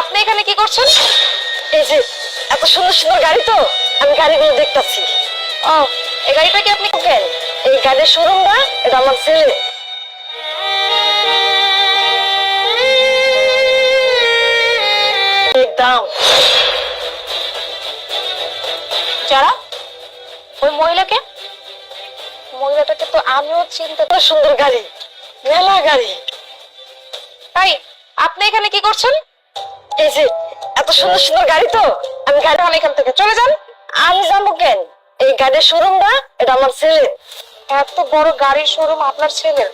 আপনি এখানে কি করছেন? এই যে, এত সুন্দর সুন্দর গাড়ি তো, আমি গাড়িগুলো দেখতাছি। ও, এই গাড়িটা কি আপনি কেন এই গাড়ির শোরুম শোরুমটা এটা আমার ছেলে। যারা? ওই মহিলাকে? মহিলাটাকে তো আমিও চিনতে সুন্দর গাড়ি, মেলা গাড়ি। তাই, আপনি এখানে কি করছেন? এই এত সুন্দর সুন্দর গাড়ি তো। আমি গাড়ি এখান থেকে চলে যান। আমি যাব কেন? এই গাড়ির শোরুমটা এটা আমার ছেলে এত বড় গাড়ির শোরুম আপনার ছেলের।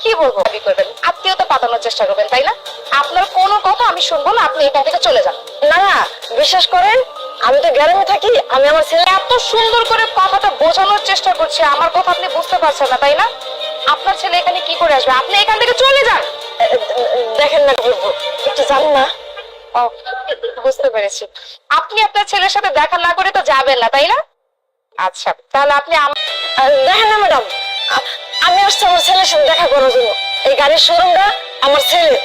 কি বলব দাবি করবেন? আত্মীয়তা পাতানোর চেষ্টা করবেন, তাই না? আপনার কোনো কথা আমি শুনব না, আপনি এখান থেকে চলে যান। না না, বিশ্বাস করেন, আমি তো গ্রামে থাকি, আমি আমার ছেলে এত সুন্দর করে কথাটা বোঝানোর চেষ্টা করছি, আমার কথা আপনি বুঝতে পারছেন না, তাই না? আপনার ছেলে এখানে কি করে আসবে? আপনি এখান থেকে চলে যান। দেখেন না একটু জান না। বুঝতে পেরেছি। আপনি আপনার ছেলের সাথে দেখা না করে তো যাবেন না তাই না? আচ্ছা তাহলে আপনি দেখেন না ম্যাডাম। আমি আসছি আমার ছেলের সাথে দেখা করার জন্য। এই গাড়ির শোরুমটা আমার ছেলে।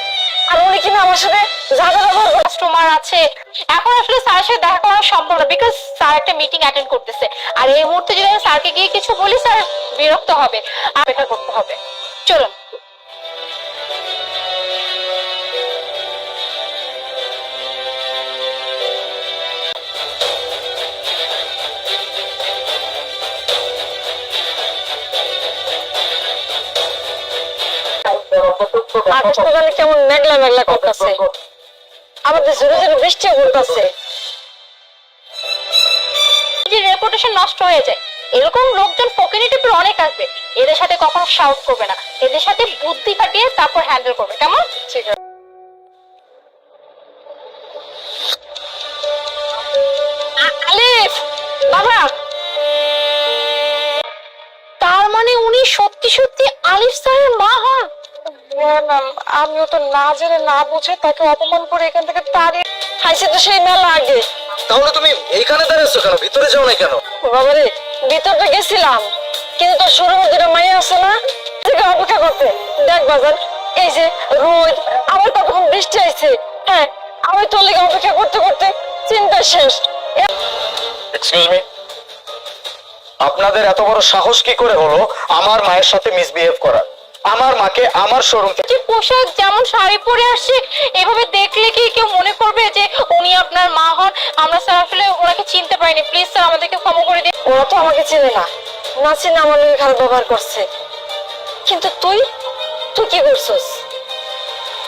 আর উনি কিনা আমার সাথে যা যা কাস্টমার আছে। এখন আসলে স্যারের সাথে দেখা করা সম্ভব না বিকজ স্যার একটা মিটিং অ্যাটেন্ড করতেছে। আর এই মুহূর্তে যদি আমি স্যারকে গিয়ে কিছু বলি স্যার বিরক্ত হবে। আর এটা করতে হবে। চলুন। জানি কেমন মেঘলা মেঘলা করতেছে। আমাদের জোরে জোরে বৃষ্টিও পড়তেছে যে রেপুটেশন নষ্ট হয়ে যায়। এরকম লোকজন ফকিনি টিপের অনেক আসবে। এদের সাথে কখনো শাউট করবে না। এদের সাথে বুদ্ধি খাটিয়ে তারপর হ্যান্ডেল করবে। কেমন? ঠিক আছে। আলিফ! বাবা! তার মানে উনি সত্যি সত্যি আলিফ স্যারের মা হন? ম্যাম আমিও তো না জেনে না বুঝে তাকে অপমান করে এখান থেকে তাড়িয়ে খাইছে তো সেই মেলা আগে। তাহলে তুমি এইখানে দাঁড়িয়েছো কেন? ভিতরে যাও না কেন? ভিতরটা গেছিলাম। কিন্তু তোর দুটো মাইয়া আছে না? থেকে অপেক্ষা করতে। দেখ বাজার এই যে রোদ আবার কতক্ষণ বৃষ্টি আইছে। হ্যাঁ আমি তোর লেগে অপেক্ষা করতে করতে চিন্তা শেষ। এক্সকিউজ মি আপনাদের এত বড় সাহস কি করে হলো আমার মায়ের সাথে মিসবিহেভ করা আমার মাকে আমার শোরুম থেকে পোশাক যেমন শাড়ি পরে আসছে এভাবে দেখলে কি কেউ মনে করবে যে উনি আপনার মা হন? আমরা স্যার আসলে ওনাকে চিনতে পারিনি। প্লিজ স্যার আমাদেরকে ক্ষমা করে দিন। ওরা তো আমাকে চেনে না। না চিনে আমার লোক খারাপ ব্যবহার করছে। কিন্তু তুই? তুই কি করছস?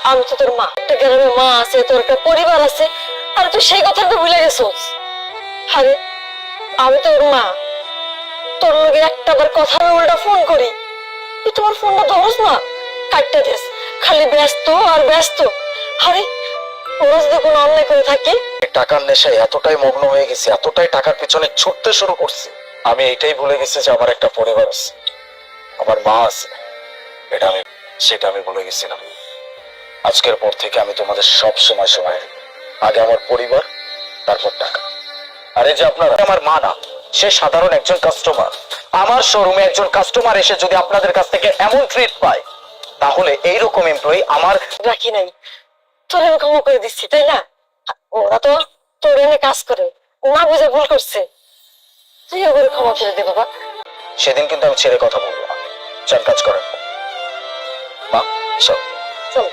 আমি তো তোর মা। একটা গ্রামে মা আছে তোর একটা পরিবার আছে আর তুই সেই কথাটা ভুলে গেছস। আরে আমি তোর মা। তোর লগে একটা বার কথা উল্টা ফোন করি। তুই তোমার ফোনটা ধরস না। কাটতে দিস খালি ব্যস্ত আর ব্যস্ত। আরে ওরা যদি কোনো অন্যায় করে থাকে। টাকার নেশায় এতটাই মগ্ন হয়ে গেছি, এতটাই টাকার পিছনে ছুটতে শুরু করছি। আমি এইটাই ভুলে গেছি যে আমার একটা পরিবার আছে। আমার মা আছে। এটা আমি, সেটা আমি ভুলে গেছিলাম। আজকের পর থেকে আমি তোমাদের সব সময় সময় আগে আমার পরিবার, তারপর টাকা। আরে যে আপনার, আমার মা না, সে সাধারণ একজন কাস্টমার আমার শোরুমে একজন কাস্টমার এসে যদি আপনাদের কাছ থেকে এমন ট্রিট পায় তাহলে এইরকম এমপ্লয়ি আমার রাখি নাই। তোর আমি ক্ষমা করে দিচ্ছি তাই না? ওরা তো তোর এনে কাজ করে না বুঝে ভুল করছে। তুই ওগুলো ক্ষমা করে দে বাবা। সেদিন কিন্তু আমি ছেড়ে কথা বলব না। চান কাজ করেন। মা সব চল।